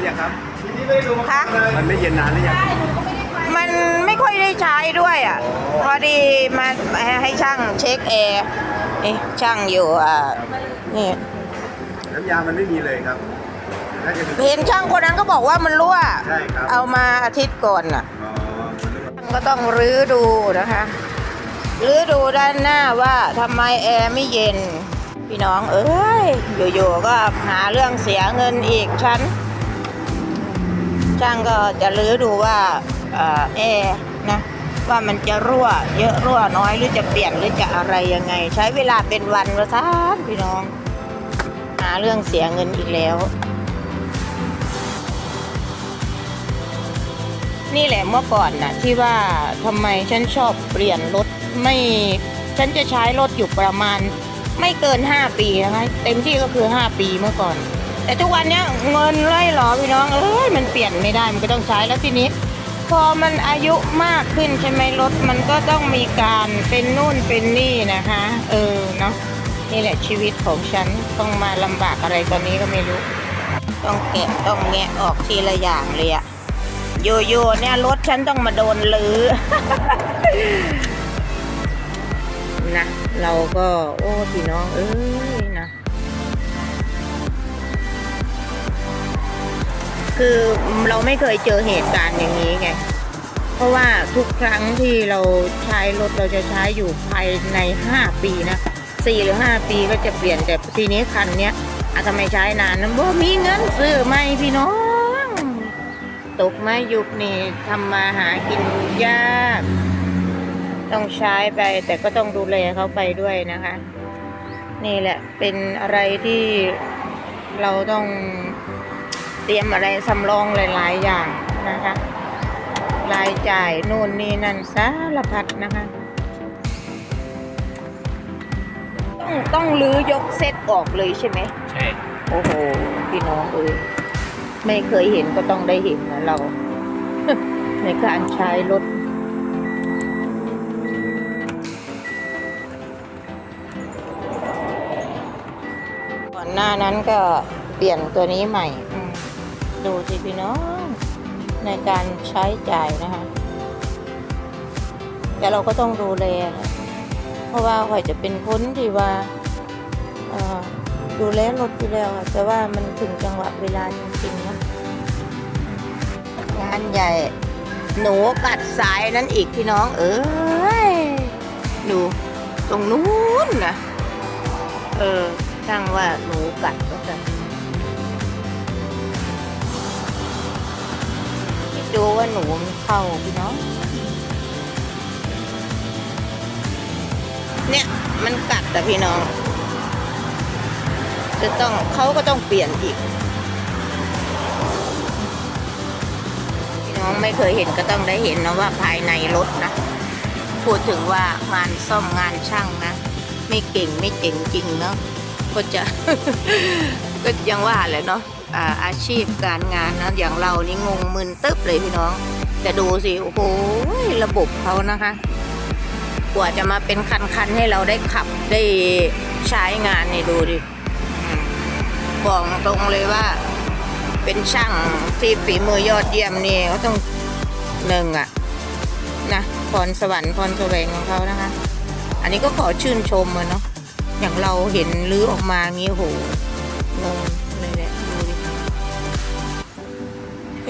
รือยังครับคะมันไม่เย็นนานหรือยังมันไม่ค่อยได้ใช้ด้วยอะ พอดีมาให้ช่างเช็คแอร์นี่ช่างอยู่อ่านี่น้ำยามันไม่มีเลยครับน่าจะเป็นเห็นช่างคนนั้นก็บอกว่ามันรั่ว ใช่ครับเอามาอาทิตย์ก่อนน่ะอ๋อมันรู้ว่าช่างก็ต้องรื้อดูนะคะรื้อดูด้านหน้าว่าทำไมแอร์ไม่เย็น พี่น้องเอ้ย อยู่ๆก็หาเรื่องเสียเงินอีกชั้น ช่างก็จะรื้อดูว่าเอ่อแอร์นะว่ามันจะรั่ว เยอะรั่วน้อยหรือจะเปลี่ยนหรือจะอะไรยังไง ใช้เวลาเป็นวันละท่านพี่น้องหาเรื่องเสียเงินอีกแล้ว นี่แหละเมื่อก่อนน่ะที่ว่าทำไมฉันชอบเปลี่ยนรถไม่ฉันจะใช้รถอยู่ประมาณไม่เกิน 5 ปีนะคะเต็มที่ก็คือ 5 ปีเมื่อก่อน แต่ทุกวันเนี้ยเงินไล่หรอพี่น้องเอ้ยมันเปลี่ยนไม่ได้มันก็ต้องใช้แล้วทีนี้ พอมันอายุมากขึ้นใช่ไหมรถมันก็ต้องมีการเป็นนู่นเป็นนี่นะคะ เออเนาะนี่แหละชีวิตของฉันต้องมาลำบากอะไรตอนนี้ก็ไม่รู้ ต้องแกะต้องแงะออกทีละอย่างเลยอะโยโย่เนี่ยรถฉันต้องมาโดนลือนะเราก็ โอ้พี่น้องเอ้ย คือเราไม่เคยเจอเหตุการณ์อย่างนี้ไง เพราะว่าทุกครั้งที่เราใช้รถเราจะใช้อยู่ภายใน 5 ปีนะสี่หรือ 5 ปีก็จะเปลี่ยนแต่ทีนี้คันเนี้ยอาทำไมใช้นานนะบ่มีเงินซื้อไหมพี่น้อง ตกม้ยุคนี้ทำมาหากินยาก ต้องใช้ไปแต่ก็ต้องดูแลเขาไปด้วยนะคะ นี่แหละเป็นอะไรที่เราต้อง ตรียมอะไรสำรองหลาย ๆ อย่างนะคะรายจ่ายโน่นนี่นั่นสารพัดนะคะ ต้องต้องรื้อยกเซตออกเลยใช่ไหมใช่โอ้โหพี่น้องเอ้ยไม่เคยเห็นก็ต้องได้เห็นนะเรา ในการใช้รถก่อนหน้านั้นก็เปลี่ยนตัวนี้ใหม่อืม ดูสิพี่น้องในการใช้จ่ายนะคะ แต่เราก็ต้องดูแล เพราะว่าข่อยจะเป็นคนที่ว่าดูแลรถอยู่แล้วแต่ว่ามันถึงจังหวะเวลาจริงๆนะงานใหญ่ หนูกัดสายนั้นอีกพี่น้อง เอ้ยดูตรงนู้นนะเออช่างว่าหนูกัดก็จะ ว่าหนูมันเข้าพี่น้อง เนี่ยมันกัดแต่พี่น้อง จะต้องเขาก็ต้องเปลี่ยนอีก พี่น้องไม่เคยเห็นก็ต้องได้เห็นนะว่าภายในรถนะ พูดถึงว่างานซ่อมงานช่างนะ ไม่เก่งไม่เจ๋งจริงเนาะก็จะ ก็ยังว่าแหละเนาะ อาชีพการงานนะอย่างเรานี่งงมึนตึ๊บเลยพี่น้อง แต่ดูสิโอ้โหระบบเขานะคะ กว่าจะมาเป็นคันๆให้เราได้ขับได้ใช้งานนี่ดูดิบอกตรงเลยว่า เป็นช่างที่ฝีมือยอดเยี่ยมนี่เขาต้องหนึ่งอะนะพรสวรรค์พรแสวงของเขานะคะ อันนี้ก็ขอชื่นชมเลยเนาะอย่างเราเห็นลื้อออกมางี้โหงง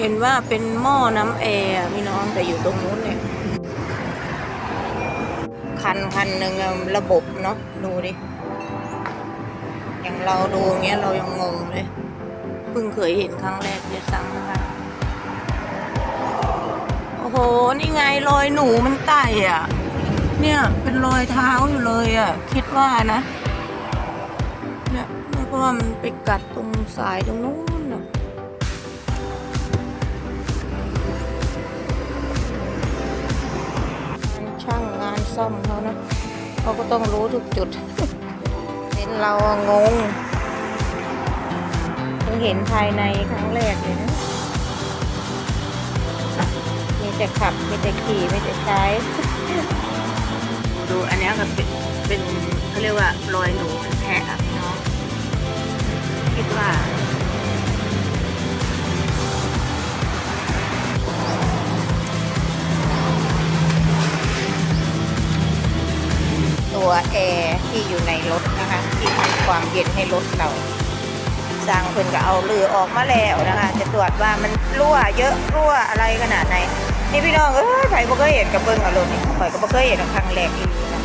เห็นว่าเป็นหม้อน้ำแอร์พี่น้องแต่อยู่ตรงนู้นเนี่ย คันคันหนึ่งระบบเนาะดูดิ อย่างเราดูอย่างเงี้ยเรายังงงเลย เพิ่งเคยเห็นครั้งแรกเดียวซ้ำนะคะ โอ้โห นี่ไงรอยหนูมันไต่อะ เนี่ยเป็นรอยเท้าอยู่เลยอะ คิดว่านะ เนี่ยเพราะว่ามันไปกัดตรงสายตรงนู้น่อมเขานะเขาก็ต้องรู้ทุกจุดเห็นเรางงเพิ่งเห็นภายในครั้งแรกเลยนะมีแต่ขับมีแต่ขี่มีแต่ใช้ดูอันนี้ก็เป็นเป็นเขาเรียกว่ารอยหนูแทะอะพี่น้องคิดว่า แอร์ที่อยู่ในรถนะคะที่ทำความเย็นให้รถเราสร้างเพิ่นก็เอาเรือออกมาแล้วนะคะ จะตรวจว่ามันรั่วเยอะรั่วอะไรขนาดไหนนี่พี่น้องเอ้ยไผบ่เคยเห็นกับเบิ่งเอารถนี่ข่อยก็บ่เคยเห็นครั้งแรกอีหลีนะ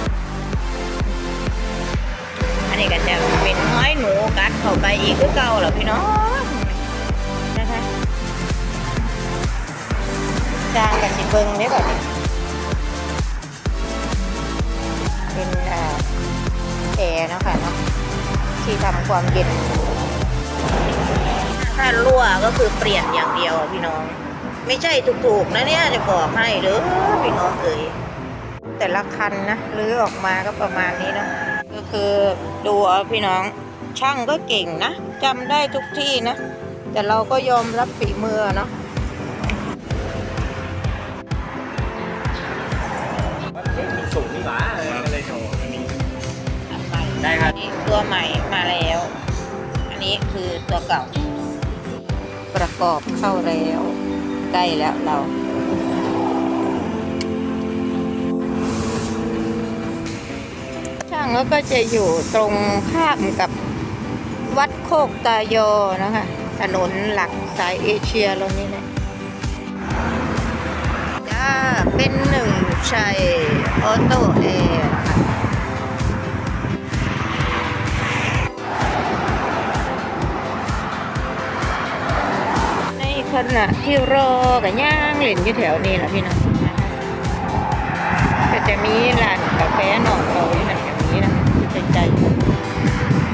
อันนี้ก็จะเป็นห้อยหนูกัดเข้าไปอีกคือเก่าเหรอพี่น้องนะคะจางกันสิเบิ่งได้แบ่เนี่ยเป็น แอร์นะค่ะเนาะที่ทำความเย็น ถ้ารั่วก็คือเปลี่ยนอย่างเดียวพี่น้อง ไม่ใช่ถูกๆนะเนี่ยจะบอกให้เด้อพี่น้องเอ๋ยแต่ละคันนะรื้อออกมาก็ประมาณนี้เนอะก็คือดูเอาพี่น้องช่างก็เก่งนะจำได้ทุกที่นะ แต่เราก็ยอมรับฝีมือเนาะ ได้ครับนี่ตัวใหม่มาแล้ว อันนี้คือตัวเก่า ประกอบเข้าแล้ว ใกล้แล้วเราช่างก็จะอยู่ตรงข้ามกับวัดโคกตายอนะคะ ถนนหลักสายเอเชียเรานี่นะจ้าเป็นหนึ่งชัยออโต้แอร์ ขณะที่รอกับย่างเล่นอยู่แถวนี้แหละพี่น้องนะคะก็จะมีร้านกาแฟหนองเราอยู่นั่นอย่างนี้นะใจใจ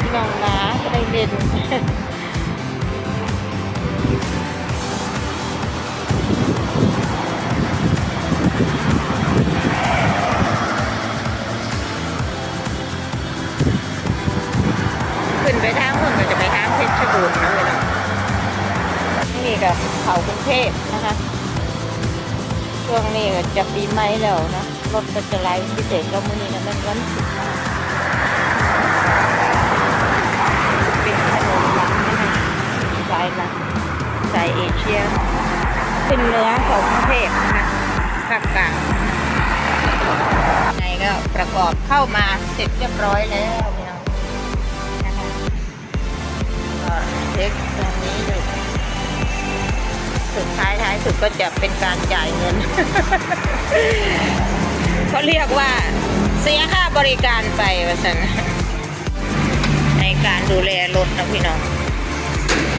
พี่น้องน้าก็ได้เล่น นี่กับเขากรุงเทพนะคะ ช่วงนี้ก็จะปีใหม่แล้วนะรถก็จะไล่พิเศษแล้วมื้อนี้นะมันวันศุกร์เป็นถนนหลักนะคะสายหลักสายเอเชียขึ้นเหนือของกรุงเทพนะคะภาคกลางในก็ประกอบเข้ามาเสร็จเรียบร้อยแล้วนะคะเช็คตรงนี้ดู สุดท้ายท้ายสุดก็จะเป็นการจ่ายเงินเขาเรียกว่าเสียค่าบริการไปว่าสันในการดูแลรถนะพี่น้อง